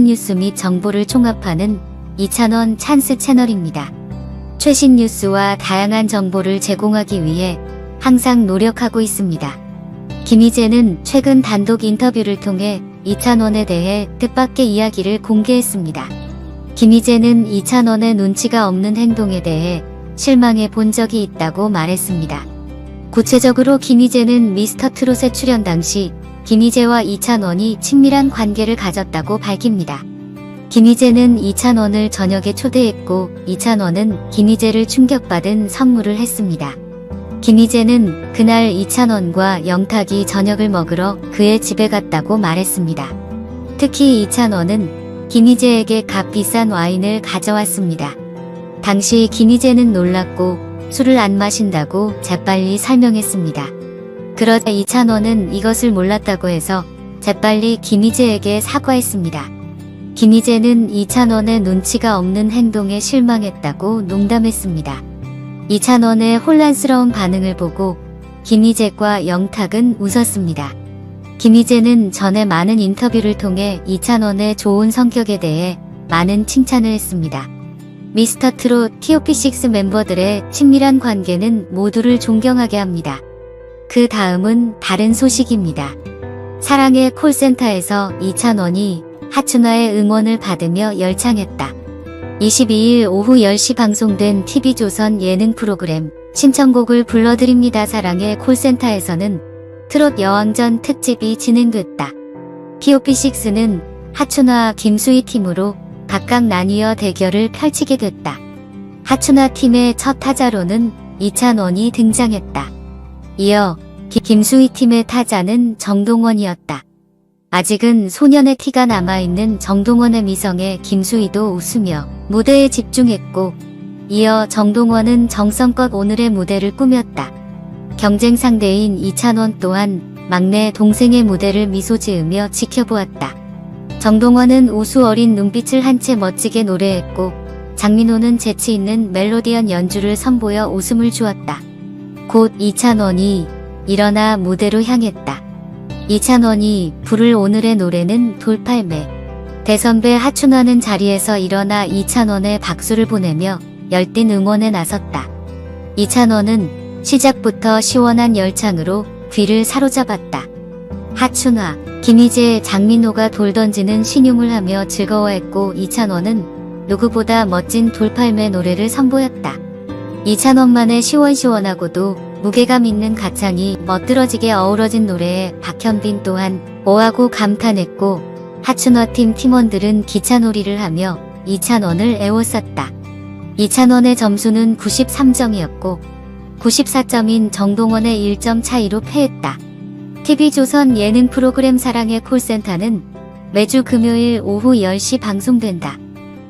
뉴스 및 정보를 총합하는 이찬원 찬스 채널입니다. 최신 뉴스와 다양한 정보를 제공하기 위해 항상 노력하고 있습니다. 김희재는 최근 단독 인터뷰를 통해 이찬원에 대해 뜻밖의 이야기를 공개했습니다. 김희재는 이찬원의 눈치가 없는 행동에 대해 실망해 본 적이 있다고 말했습니다. 구체적으로 김희재는 미스터 트롯에 출연 당시 김희재와 이찬원이 친밀한 관계를 가졌다고 밝힙니다. 김희재는 이찬원을 저녁에 초대했고 이찬원은 김희재를 충격받은 선물을 했습니다. 김희재는 그날 이찬원과 영탁이 저녁을 먹으러 그의 집에 갔다고 말했습니다. 특히 이찬원은 김희재에게 값비싼 와인을 가져왔습니다. 당시 김희재는 놀랐고 술을 안 마신다고 재빨리 설명했습니다. 그러자 이찬원은 이것을 몰랐다고 해서 재빨리 김희재에게 사과했습니다. 김희재는 이찬원의 눈치가 없는 행동에 실망했다고 농담했습니다. 이찬원의 혼란스러운 반응을 보고 김희재과 영탁은 웃었습니다. 김희재는 전에 많은 인터뷰를 통해 이찬원의 좋은 성격에 대해 많은 칭찬을 했습니다. 미스터 트롯 TOP6 멤버들의 친밀한 관계는 모두를 존경하게 합니다. 그 다음은 다른 소식입니다. 사랑의 콜센터에서 이찬원이 하춘화의 응원을 받으며 열창했다. 22일 오후 10시 방송된 TV조선 예능 프로그램 신청곡을 불러드립니다 사랑의 콜센터에서는 트롯 여왕전 특집이 진행됐다. POP6는 하춘화 김수희 팀으로 각각 나뉘어 대결을 펼치게 됐다. 하춘화 팀의 첫 타자로는 이찬원이 등장했다. 이어 기- 김수희 팀의 타자는 정동원이었다. 아직은 소년의 티가 남아있는 정동원의 미성에 김수희도 웃으며 무대에 집중했고 이어 정동원은 정성껏 오늘의 무대를 꾸몄다. 경쟁 상대인 이찬원 또한 막내 동생의 무대를 미소 지으며 지켜보았다. 정동원은 우수 어린 눈빛을 한 채 멋지게 노래했고 장민호는 재치 있는 멜로디언 연주를 선보여 웃음을 주었다. 곧 이찬원이 일어나 무대로 향했다. 이찬원이 부를 오늘의 노래는 돌팔매. 대선배 하춘화는 자리에서 일어나 이찬원의 박수를 보내며 열띤 응원에 나섰다. 이찬원은 시작부터 시원한 열창으로 귀를 사로잡았다. 하춘화, 김희재, 장민호가 돌 던지는 신용을 하며 즐거워했고 이찬원은 누구보다 멋진 돌팔매 노래를 선보였다. 이찬원만의 시원시원하고도 무게감 있는 가창이 멋들어지게 어우러진 노래에 박현빈 또한 오하고 감탄했고 하춘화팀 팀원들은 기차놀이를 하며 이찬원을 애워쌌다. 이찬원의 점수는 93점이었고 94점인 정동원의 1점 차이로 패했다. TV조선 예능 프로그램 사랑의 콜센터는 매주 금요일 오후 10시 방송된다.